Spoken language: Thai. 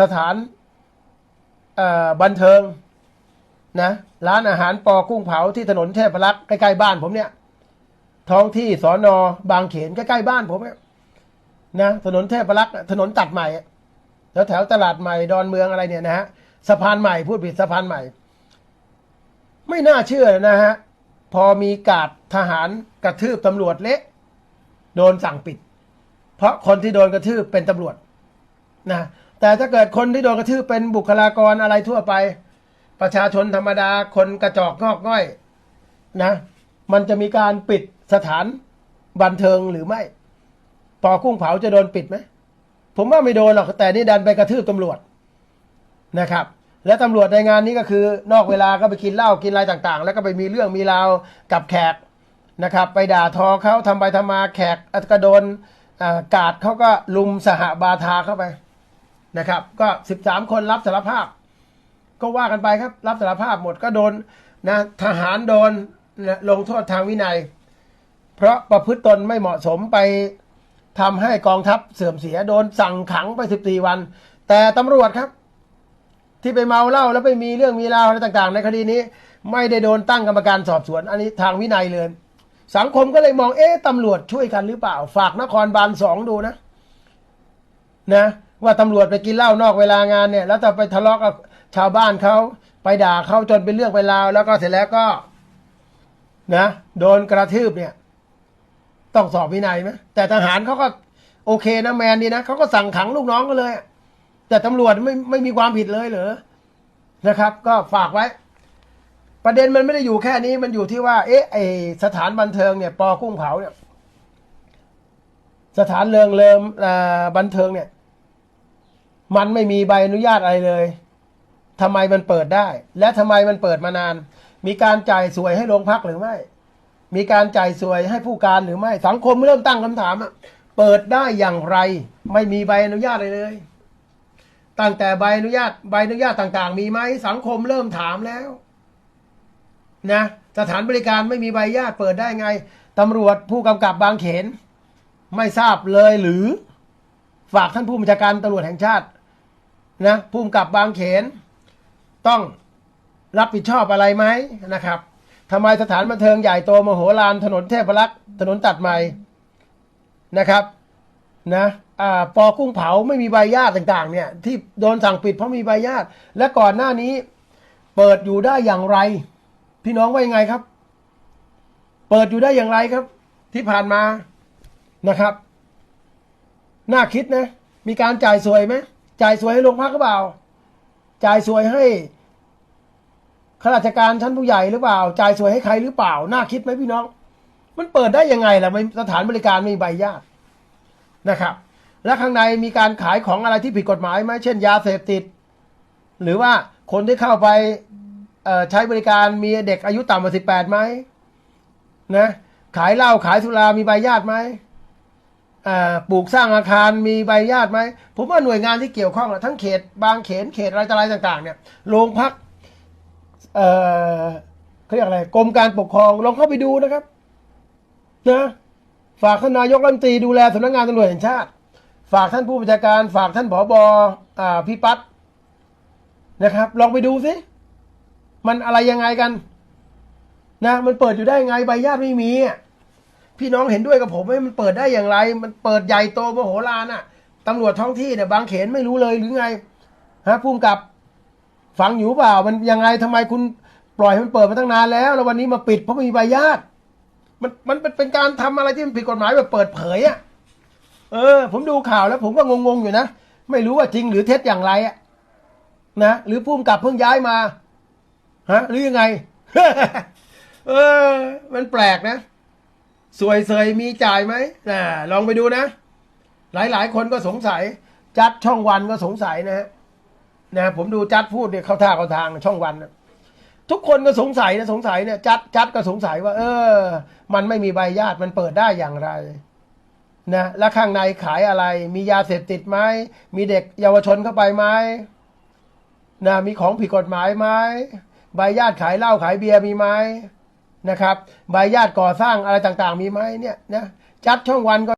สถานบันเทิงนะร้านอาหารปอกุ้งเผาที่ถนนเทพรักษ์ใกล้ๆบ้านผมเนี่ย ท้องที่สอนอบางเขนใกล้ๆบ้านผมเนี่ยนะถนนเทพรักษ์ถนนตัดใหม่แล้วแถวตลาดใหม่ดอนเมืองอะไรเนี่ยนะฮะสะพานใหม่พูดผิดสะพานใหม่ ไม่น่าเชื่อนะฮะพอมีกาดทหารกระทืบตำรวจเละโดนสั่งปิด เพราะคนที่โดนกระทืบเป็นตำรวจนะ แต่ถ้าเกิดคนที่โดนกระทืบเป็นบุคลากรอะไรทั่วไป ประชาชนธรรมดาคนกระจอกงอกง่อยนะ มันจะมีการปิดสถานบันเทิงหรือไม่ปอกุ้งเผาจะโดนปิดไหมผมว่าไม่โดนหรอกแต่นี่ดันไปกระทืบตำรวจนะครับ และตำรวจในงานนี้ก็คือนอกเวลาก็ไปกินเหล้ากินอะไรต่างๆ แล้วก็ไปมีเรื่องมีราวกับแขกนะครับ ไปด่าทอเขาทำไปทำมาแขกก็โดนกาดเขาก็ลุมสหบาทาเข้าไป นะครับ ก็สิบสามคนรับสารภาพ ก็ว่ากันไปครับ รับสารภาพหมดก็โดนนะทหารโดนนะลงโทษทางวินัย เพราะประพฤติตนไม่เหมาะสมไปทำให้กองทัพเสื่อมเสียโดนสั่งขังไปสิบสี่วัน แต่ตำรวจครับ ที่ไปเมาเหล้าแล้วไปมีเรื่องมีราวอะไรต่าง ๆ ในคดีนี้ ไม่ได้โดนตั้งกรรมการสอบสวน อันนี้ทางวินัยเลย สังคมก็เลยมองเอ๊ะตำรวจช่วยกันหรือเปล่า ฝากนครบาลสองดูนะ นะ ว่าตำรวจไปกินเหล้านอกเวลางานเนี่ย แล้วจะไปทะเลาะกับชาวบ้านเขาไปด่าเขาจนเป็นเรื่องเป็นราวแล้วก็เสร็จแล้วก็ นะ โดนกระทืบเนี่ย ต้องสอบวินัยไหมแต่ทหารเขาก็โอเคนะแมนดีนะเขาก็สั่งขังลูกน้องก็เลย แต่ตำรวจไม่ไม่มีความผิดเลยเหรอนะครับ ก็ฝากไว้ ประเด็นมันไม่ได้อยู่แค่นี้มันอยู่ที่ว่า เอ๊ะไอสถานบันเทิงเนี่ย ปอกุ้งเผาเนี่ย สถานเริงเริมบันเทิงเนี่ย มันไม่มีใบอนุญาตอะไรเลยทำไมมันเปิดได้ และทำไมมันเปิดมานาน มีการจ่ายสวยให้โรงพักหรือไม่ มีการจ่ายสวยให้ผู้การหรือไม่ สังคมเริ่มตั้งคำถามอะเปิดได้อย่างไร ไม่มีใบอนุญาตอะไรเลย ตั้งแต่ใบอนุญาตใบอนุญาตต่าง ๆ มีไหมสังคมเริ่มถามแล้ว นะสถานบริการไม่มีใบอนุญาตเปิดได้ไงตำรวจผู้กำกับบางเขน ไม่ทราบเลยหรือ ฝากท่านผู้บัญชาการตำรวจแห่งชาติ นะผู้กำกับบางเขน ต้องรับผิดชอบอะไรไหมนะครับทำไมสถานบันเทิงใหญ่โตมโหฬารถนนเทพรักษ์ถนนตัดใหม่นะครับนะอ่าปอกุ้งเผาไม่มีใบญาติต่างๆ เนี่ยที่โดนสั่งปิดเพราะมีใบญาติ และก่อนหน้านี้เปิดอยู่ได้อย่างไร พี่น้องว่ายังไงครับ เปิดอยู่ได้อย่างไรครับ ที่ผ่านมานะครับ น่าคิดนะ มีการจ่ายสวยไหม จ่ายสวยให้โรงพักหรือเปล่า จ่ายสวยให้ข้าราชการชั้นผู้ใหญ่หรือเปล่า จ่ายสวยให้ใครหรือเปล่า น่าคิดไหมพี่น้อง มันเปิดได้ยังไงล่ะไม่สถานบริการไม่มีใบญาตนะครับ และข้างในมีการขายของอะไรที่ผิดกฎหมายไหมเช่น ยาเสพติด หรือว่าคนที่เข้าไปใช้บริการมีเด็กอายุต่ำกว่าสิบแปดไหมนะขายเหล้าขายสุรามีใบญาตไหม ปลูกสร้างอาคารมีใบญาติไหมผมว่าหน่วยงานที่เกี่ยวข้องอะทั้งเขต บางเขนเขตอะไรต่ออะไรต่าง ๆ เนี่ยโรงพักเอ่อเขาเรียกอะไรกรมการปกครองลองเข้าไปดูนะครับนะฝากท่านนายกรัฐมนตรีดูแลสำนักงานตำรวจแห่งชาติ ฝากท่านผู้บัญชาการ ฝากท่านผอบอ่าพี่ปัตนะครับ ลองไปดูสิมันอะไรยังไงกัน นะ มันเปิดอยู่ได้ยังไงใบญาติไม่มีอะ พี่น้องเห็นด้วยกับผมไหมมันเปิดได้อย่างไร มันเปิดใหญ่โตมโหฬารน่ะตำรวจท้องที่เนี่ยบางเขนไม่รู้เลยหรือไงฮะพุ่มกับฟังอยู่เปล่า มันยังไงทำไมคุณปล่อยให้มันเปิดมาตั้งนานแล้ว แล้ววันนี้มาปิดเพราะมีใบญาติมันมันเป็นการทำอะไรที่มันผิดกฎหมายแบบเปิดเผยอะเออ ผมดูข่าวแล้ว ผมก็งงๆอยู่นะไม่รู้ว่าจริงหรือเท็จอย่างไรอะนะหรือพุ่มกับเพิ่งย้ายมาฮะหรือยังไง เออ มันแปลกนะ สวยเสยมีจ่ายไหมนะลองไปดูนะ หลายๆ คนก็สงสัย จัดช่องวันก็สงสัยนะฮะนะผมดูจัดพูดเนี่ยเข้าท่าเข้าทางช่องวันนะทุกคนก็สงสัยนะสงสัยเนี่ยจัดจัดก็สงสัยว่า เออ มันไม่มีใบญาติมันเปิดได้อย่างไรนะแล้วข้างในขายอะไร มียาเสพติดไหมมีเด็กเยาวชนเข้าไปไหมนะมีของผิดกฎหมายไหมใบญาติขายเหล้าขายเบียร์มีไหม นะครับใบญาติก่อสร้างอะไรต่างๆ มีไหมเนี่ยนะจัดช่องวันก็